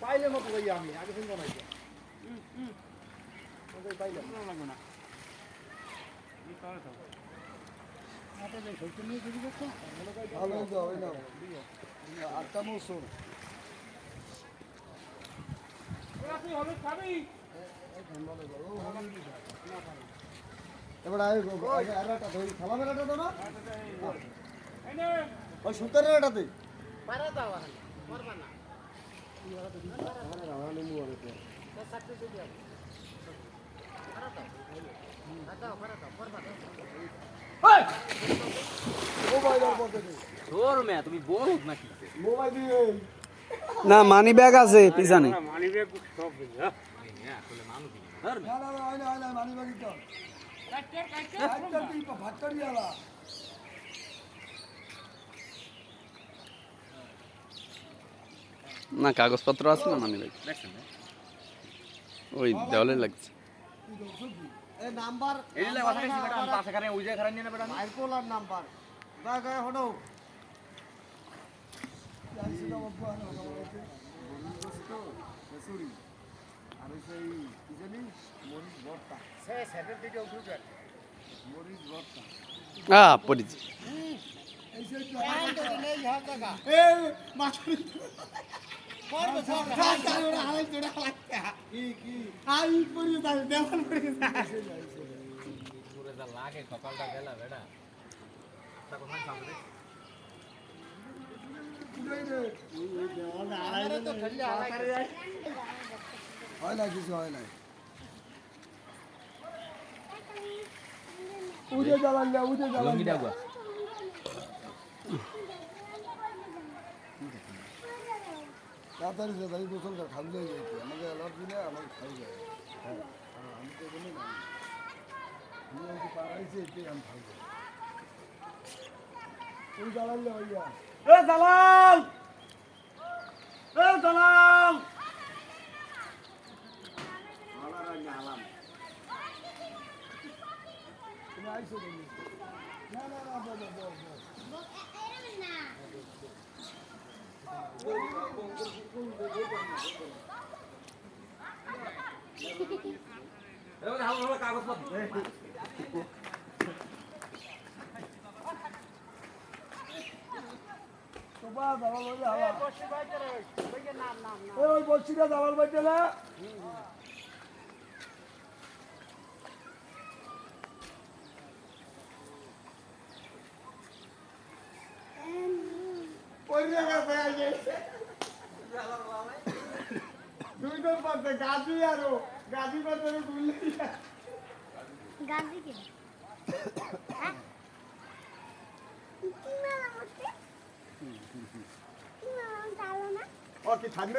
পাইলে মতো ভাই আমি আগে শুনব না ভালো যাও এই নাও আটটা মৌসুম। এবার ধরি। খালা বেড়াটা তো না ওই সুতার বেড়াটাতে তোর মেয়ে তুমি বল নাকি মোবাইল দিয়ে না মানি ব্যাগ আছে পিছনে না না না হয় না হয় না মানি বাড়ি তো একটা না কাগজপত্র আছে না মানি ওই দেওয়ালে লাগছে। নাম্বার এই লে কথা কিছু বেটা পাশে খানে ওই নিয়ে না বেটা। বাইরপোলার নাম্বার। গায় গায় হলো। আইসি না বাবা না বাবা আর সেই কি জানি মরিচ ভর্তা সে সেটের দিকে উঠে মরিচ ভর্তা আ পড়েছি এই মাছুরি লাগে সকালটা গেলা বেটা। হয় না কিছু হয় না উঠে জ্বালান না উঠে জ্বালান তাড়াতাড়ি যে তাই বোতলটা খালি হয়ে যাইতে আমাকে অ্যালার্ট দিলে আমাকে খাই যায়। হ্যাঁ। আমি তো বলি না। আমি এটাই আমি খাই যাই তুই জ্বালালে হইয়া এ দালাল! এ তুমি আইসো না না না বল বল বল এই হাল হাল কাগজপত্র তোবা দালাল হইলে হালা এ ওই বসছিটা দালাল বাইতে না পড়ে গেছে আগে জন পাচ্ছে গাজি আরও। গাজি পাচ্ছে গুলি গান্ধী কে? হ্যাঁ? ও কি থাকবে